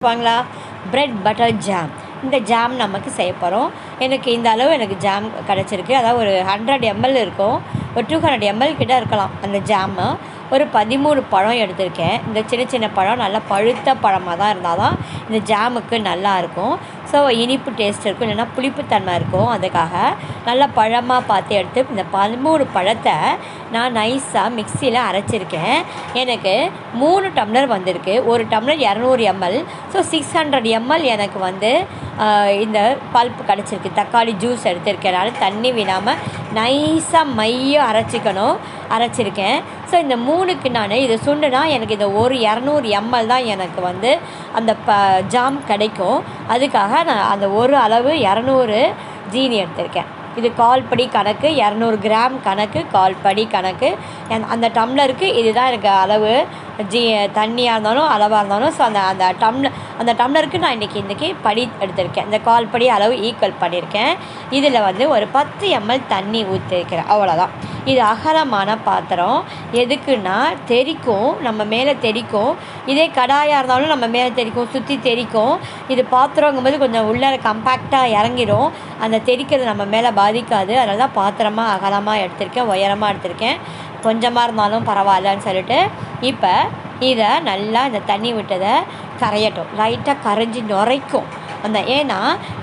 வாங்களா bread butter jam இந்த jam நமக்கு செய்ய போகிறோம் எனக்கு இந்த அளவு எனக்கு ஜாம் கிடச்சிருக்கு. அதாவது ஒரு ஹண்ட்ரட் எம்எல் இருக்கும். ஒரு டூ ஹண்ட்ரட் எம்எல் கிட்ட இருக்கலாம் அந்த ஜாமு ஒரு பதிமூணு பழம் எடுத்திருக்கேன். இந்த சின்ன சின்ன பழம் நல்லா பழுத்த பழமாக தான் இருந்தால் தான் இந்த ஜாமுக்கு நல்லா இருக்கும். ஸோ இனிப்பு டேஸ்ட் இருக்கும். இல்லைன்னா புளிப்புத்தன்மை இருக்கும் அதுக்காக. நல்லா பழமாக பார்த்து எடுத்து இந்த பதிமூணு பழத்தை நான் நைஸாக மிக்சியில் அரைச்சிருக்கேன். எனக்கு மூணு டம்ளர் வந்திருக்கு. ஒரு டம்ளர் இரநூறு ML so six hundred ML எனக்கு வந்து இந்த பல்ப் கிடச்சிருக்கு. தக்காளி ஜூஸ் எடுத்திருக்கனால தண்ணி விடாமல் நைஸாக மையம் அரைச்சிக்கணும். அரைச்சிருக்கேன். ஸோ இந்த மூணுக்கு நான் இதை சுண்டுனா எனக்கு இந்த ஒரு இரநூறு எம்எல் தான் எனக்கு வந்து அந்த ப ஜாம் கிடைக்கும். அதுக்காக நான் அந்த ஒரு அளவு இரநூறு ஜீனி எடுத்திருக்கேன். இது கால் படி கணக்கு இரநூறு கிராம் கணக்கு கால் படி கணக்கு. அந்த டம்ளருக்கு இதுதான் எனக்கு அளவு. ஜி தண்ணியாக இருந்தாலும் அளவாக இருந்தாலும் ஸோ அந்த அந்த டம்ளர் அந்த டம்ளருக்கு நான் இன்றைக்கி இன்றைக்கி படி எடுத்திருக்கேன். இந்த கால் படி அளவு ஈக்குவல் பண்ணியிருக்கேன். இதில் வந்து ஒரு பத்து எம்எல் தண்ணி ஊற்றிருக்கிறேன். அவ்வளோதான். இது அகலமான பாத்திரம். எதுக்குன்னா தெறிக்கும் நம்ம மேலே தெறிக்கும் இதே கடாயாக இருந்தாலும் நம்ம மேலே தெறிக்கும் சுற்றி தெறிக்கும் இது பாத்திரங்கும்போது கொஞ்சம் உள்ளே கம்பேக்டாக இறங்கிடும் அந்த தெறிக்கிறது நம்ம மேலே பாதிக்காது. அதனால தான் பாத்திரமாக அகலமாக எடுத்திருக்கேன். உயரமாக எடுத்திருக்கேன். கொஞ்சமாக இருந்தாலும் பரவாயில்லன்னு சொல்லிட்டு இப்போ இதை நல்லா இந்த தண்ணி விட்டதை கரையட்டும். லைட்டாக கரைஞ்சி நுரைக்கும். அந்த ஏன்னா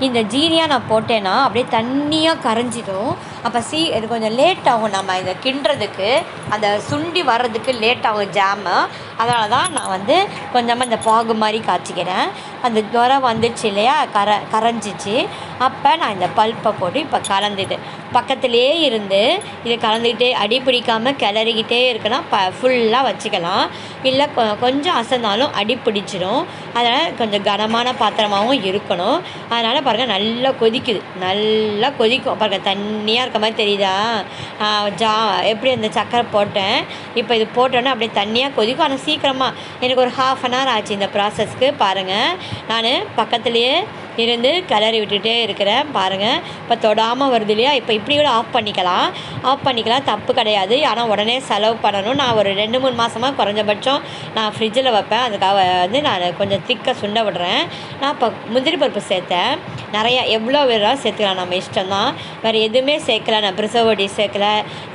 இந்த ஜீனியாக நான் போட்டேன்னா அப்படியே தண்ணியாக கரைஞ்சிடும். அப்போ சீ இது கொஞ்சம் லேட் ஆகும். நம்ம இதை கிண்டுறதுக்கு அந்த சுண்டி வர்றதுக்கு லேட் ஆகும் ஜாமு அதனால தான் நான் வந்து கொஞ்சமாக இந்த பாகு மாதிரி காய்ச்சிக்கிறேன். அந்த நுரை வந்துச்சு இல்லையா? கர கரைஞ்சிச்சு. அப்போ நான் இந்த பல்ப்பை போட்டு இப்போ கலந்துது. பக்கத்துலேயே இருந்து இதை கலந்துக்கிட்டே அடி பிடிக்காமல் கிளறிக்கிட்டே இருக்குன்னா ப ஃபுல்லாக வச்சுக்கலாம். இல்லை கொ கொஞ்சம் அசந்தாலும் அடி பிடிச்சிடும் அதனால் கொஞ்சம் கனமான பாத்திரமாகவும் இருக்கணும். அதனால் பாருங்கள் நல்லா கொதிக்குது. நல்லா கொதிக்கும். பாருங்கள் தண்ணியாக இருக்க மாதிரி தெரியுதா? ஜா எப்படி அந்த சக்கரை போட்டேன்? இப்போ இது போட்டோன்னே அப்படியே தண்ணியாக கொதிக்கும். ஆனால் சீக்கிரமாக எனக்கு ஒரு ஹாஃப் அன் ஹவர் ஆச்சு இந்த ப்ராசஸ்க்கு பாருங்கள் நான் பக்கத்துலேயே இருந்து கிளறி விட்டுட்டே இருக்கிறேன். பாருங்கள் இப்போ தொடாமல் வருது இல்லையா? இப்போ இப்படி கூட ஆஃப் பண்ணிக்கலாம். ஆஃப் பண்ணிக்கலாம் தப்பு கிடையாது. ஆனால் உடனே செலவு பண்ணணும். நான் ஒரு ரெண்டு மூணு மாதமாக குறைஞ்சபட்சம் நான் ஃப்ரிட்ஜில் வைப்பேன். அதுக்காக வந்து நான் கொஞ்சம் திக்க சுண்ட விடுறேன். நான் இப்போ முந்திரி பருப்பு சேர்த்தேன். நிறையா எவ்வளோ வேணாலும் சேர்த்துக்கலாம். நம்ம இஷ்டம் தான் வேறு எதுவுமே சேர்க்கல. நான் ப்ரிசர்வேட்டிவ் சேர்க்கல.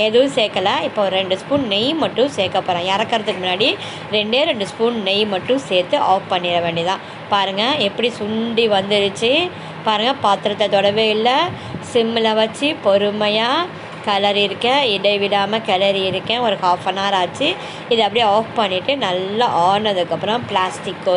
எதுவும் சேர்க்கல. இப்போ ஒரு ரெண்டு ஸ்பூன் நெய் மட்டும் சேர்க்க போகிறேன் இறக்கறதுக்கு முன்னாடி ரெண்டே ரெண்டு ஸ்பூன் நெய் மட்டும் சேர்த்து ஆஃப் பண்ணிட வேண்டியதான் பாருங்கள் எப்படி சுண்டி வந்துருச்சு. பாருங்கள் பாத்திரத்தை தொடவே இல்லை. சிம்மில் வச்சு பொறுமையாக கிளறி இருக்கேன் இடைவிடாமல் கிளறி இருக்கேன் ஒரு ஹாஃப் அன் ஹவர் ஆச்சு. இதை அப்படியே ஆஃப் பண்ணிவிட்டு நல்லா ஆனதுக்கப்புறம் பிளாஸ்டிக்கோ